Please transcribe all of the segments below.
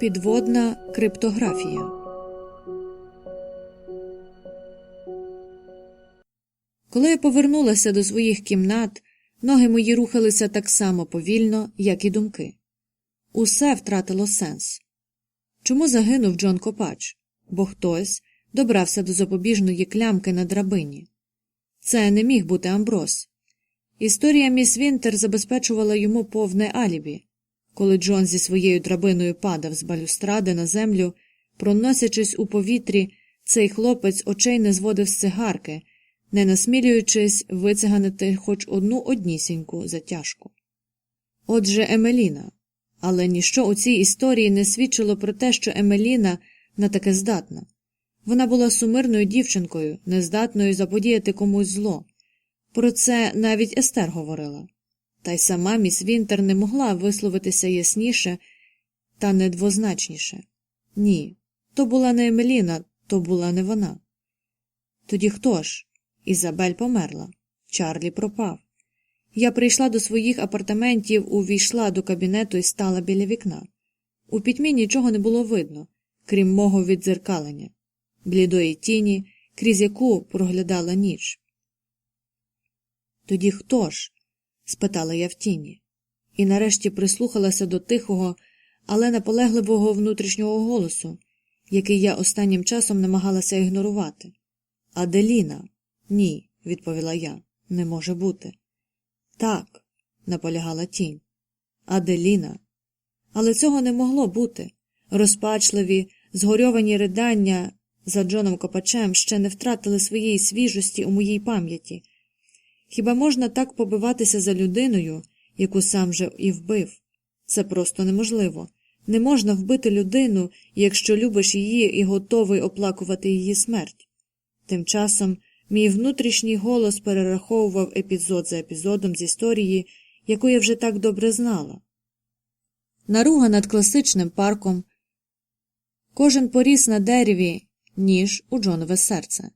Підводна криптографія Коли я повернулася до своїх кімнат, ноги мої рухалися так само повільно, як і думки. Усе втратило сенс. Чому загинув Джон Копач? Бо хтось добрався до запобіжної клямки на драбині. Це не міг бути Амброс. Історія міс Вінтер забезпечувала йому повне алібі. Коли Джон зі своєю драбиною падав з балюстради на землю, проносячись у повітрі, цей хлопець очей не зводив з цигарки, не насмілюючись вициганити хоч одну однісіньку затяжку. Отже, Емеліна. Але ніщо у цій історії не свідчило про те, що Емеліна на таке здатна. Вона була сумирною дівчинкою, нездатною заподіяти комусь зло. Про це навіть Естер говорила. Та й сама міс Вінтер не могла висловитися ясніше та недвозначніше. Ні, то була не Емеліна, то була не вона. Тоді хто ж? Ізабель померла. Чарлі пропав. Я прийшла до своїх апартаментів, увійшла до кабінету і стала біля вікна. У пітьмі нічого не було видно, крім мого віддзеркалення, блідої тіні, крізь яку проглядала ніч. Тоді хто ж? спитала я в тіні, і нарешті прислухалася до тихого, але наполегливого внутрішнього голосу, який я останнім часом намагалася ігнорувати. Аделіна. Ні, відповіла я, не може бути. Так, наполягала тінь. Аделіна. Але цього не могло бути. Розпачливі, згорьовані ридання за Джоном Копачем ще не втратили своєї свіжості у моїй пам'яті. Хіба можна так побиватися за людиною, яку сам же і вбив? Це просто неможливо. Не можна вбити людину, якщо любиш її і готовий оплакувати її смерть. Тим часом мій внутрішній голос перераховував епізод за епізодом з історії, яку я вже так добре знала. Наруга над класичним парком. Кожен поріс на дереві, ніж у Джонове серце,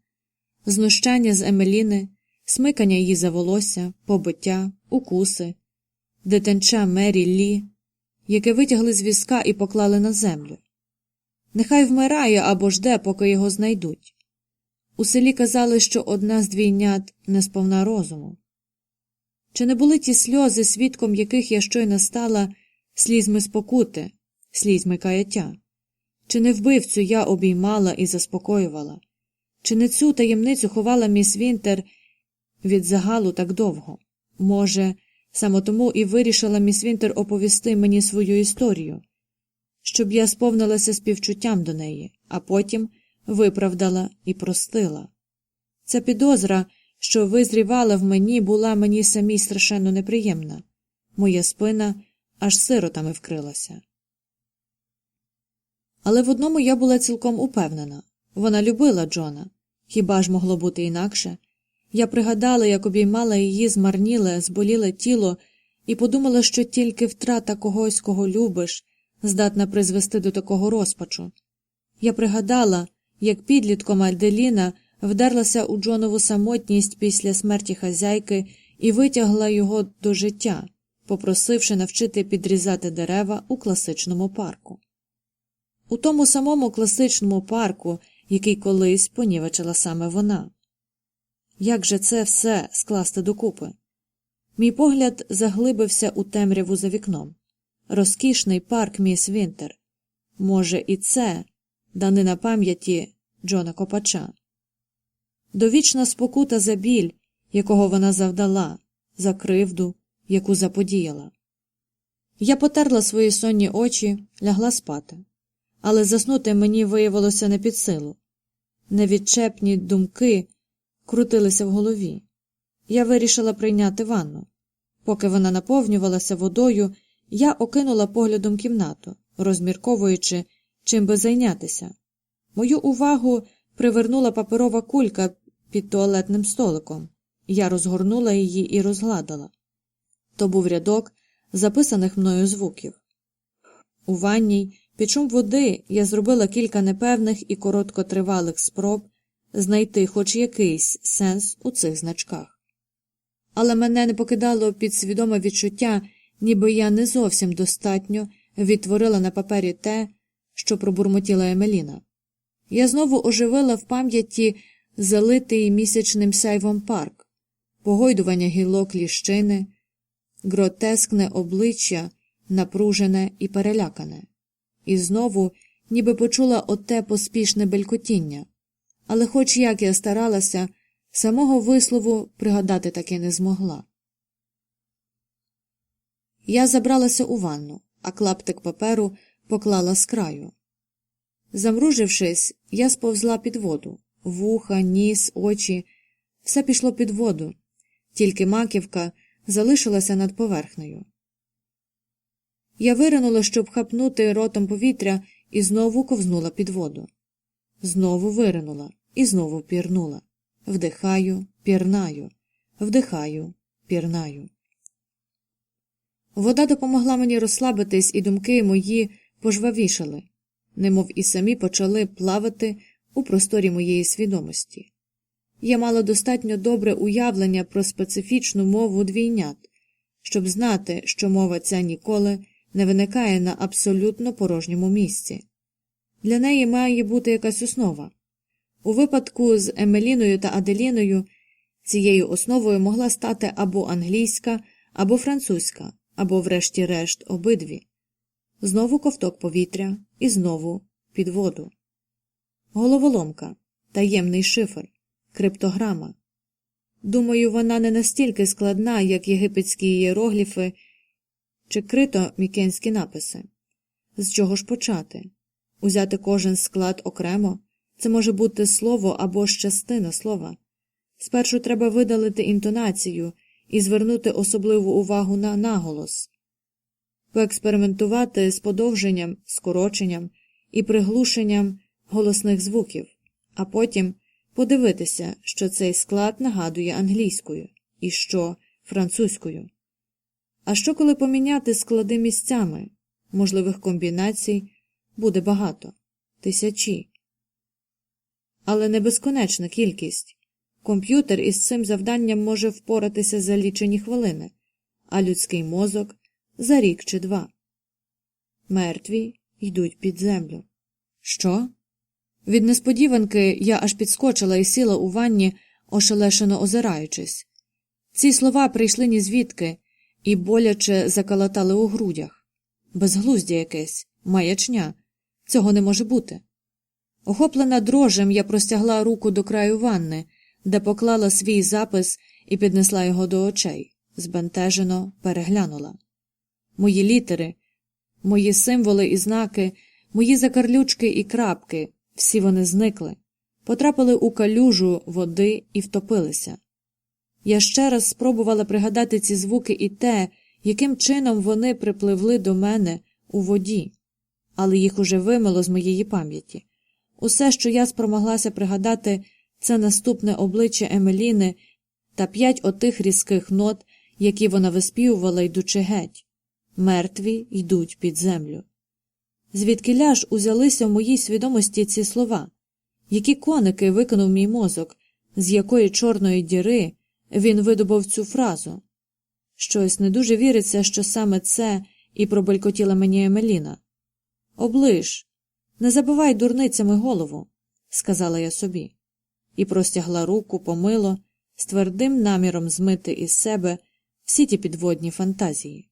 знущання з Емеліни, смикання її за волосся, побиття, укуси, дитинча Мері Лі, яке витягли з візка і поклали на землю. Нехай вмирає або жде, поки його знайдуть. У селі казали, що одна з двійнят не сповна розуму. Чи не були ті сльози, свідком яких я щойно стала, слізьми спокути, слізьми каяття? Чи не вбивцю я обіймала і заспокоювала? Чи не цю таємницю ховала міс Вінтер від загалу так довго? Може, саме тому і вирішила міс Вінтер оповісти мені свою історію, щоб я сповнилася співчуттям до неї, а потім виправдала і простила. Ця підозра, що визрівала в мені, була мені самій страшенно неприємна. Моя спина аж сиротами вкрилася. Але в одному я була цілком упевнена вона любила Джона. Хіба ж могло бути інакше? Я пригадала, як обіймала її змарніле, зболіле тіло, і подумала, що тільки втрата когось, кого любиш, здатна призвести до такого розпачу. Я пригадала, як підлітком Альделіна вдерлася у Джонову самотність після смерті хазяйки і витягла його до життя, попросивши навчити підрізати дерева у класичному парку. У тому самому класичному парку, який колись понівечила саме вона. Як же це все скласти докупи? Мій погляд заглибився у темряву за вікном. Розкішний парк міс Вінтер. Може, і це данина пам'яті Джона Копача. Довічна спокута за біль, якого вона завдала, за кривду, яку заподіяла. Я потерла свої сонні очі, лягла спати, але заснути мені виявилося не під силу. Невідчепні думки крутилися в голові. Я вирішила прийняти ванну. Поки вона наповнювалася водою, я окинула поглядом кімнату, розмірковуючи, чим би зайнятися. Мою увагу привернула паперова кулька під туалетним столиком. Я розгорнула її і розгладила. То був рядок записаних мною звуків. У ванній, під шум води, я зробила кілька непевних і короткотривалих спроб знайти хоч якийсь сенс у цих значках. Але мене не покидало підсвідоме відчуття, ніби я не зовсім достатньо відтворила на папері те, що пробурмотіла Емеліна. Я знову оживила в пам'яті залитий місячним сяйвом парк, погойдування гілок ліщини, гротескне обличчя, напружене і перелякане, і знову ніби почула оте поспішне белькотіння, але, хоч як я старалася, самого вислову пригадати таки не змогла. Я забралася у ванну, а клаптик паперу поклала з краю. Замружившись, я сповзла під воду вуха, ніс, очі, все пішло під воду, тільки маківка залишилася над поверхнею. Я виринула, щоб хапнути ротом повітря, і знову ковзнула під воду. Знову виринула і знову пірнула. Вдихаю, пірнаю, вдихаю, пірнаю. Вода допомогла мені розслабитись, і думки мої пожвавішали, немов і самі почали плавати у просторі моєї свідомості. Я мала достатньо добре уявлення про специфічну мову двійнят, щоб знати, що мова ця ніколи не виникає на абсолютно порожньому місці. Для неї має бути якась основа. У випадку з Емеліною та Аделіною цією основою могла стати або англійська, або французька, або, врешті-решт, обидві. Знову ковток повітря і знову під воду. Головоломка, таємний шифр, криптограма. Думаю, вона не настільки складна, як єгипетські ієрогліфи чи крито мікенські написи. З чого ж почати? Узяти кожен склад окремо це може бути слово або ж частина слова. Спершу треба видалити інтонацію і звернути особливу увагу на наголос, поекспериментувати з подовженням, скороченням і приглушенням голосних звуків, а потім подивитися, що цей склад нагадує англійською і що французькою. А що коли поміняти склади місцями? Можливих комбінацій буде багато, тисячі. Але не безконечна кількість. Комп'ютер із цим завданням може впоратися за лічені хвилини, а людський мозок за рік чи два. Мертві йдуть під землю. Що? Від несподіванки я аж підскочила і сіла у ванні, ошелешено озираючись. Ці слова прийшли ні звідки і боляче закалатали у грудях. Безглуздя якесь, маячня. Цього не може бути. Охоплена дрожем, я простягла руку до краю ванни, де поклала свій запис і піднесла його до очей, збентежено переглянула. Мої літери, мої символи і знаки, мої закарлючки і крапки, всі вони зникли, потрапили у калюжу води і втопилися. Я ще раз спробувала пригадати ці звуки і те, яким чином вони припливли до мене у воді, але їх уже вимило з моєї пам'яті. Усе, що я спромоглася пригадати, це наступне обличчя Емеліни та п'ять отих різких нот, які вона виспівувала, йдучи геть. Мертві йдуть під землю. Звідки ляж узялися в моїй свідомості ці слова? Які коники викинув мій мозок, з якої чорної діри він видобув цю фразу? Щось не дуже віриться, що саме це і пробелькотіла мені Емеліна. Оближ, не забивай дурницями голову, сказала я собі, і простягла руку помило з твердим наміром змити із себе всі ті підводні фантазії.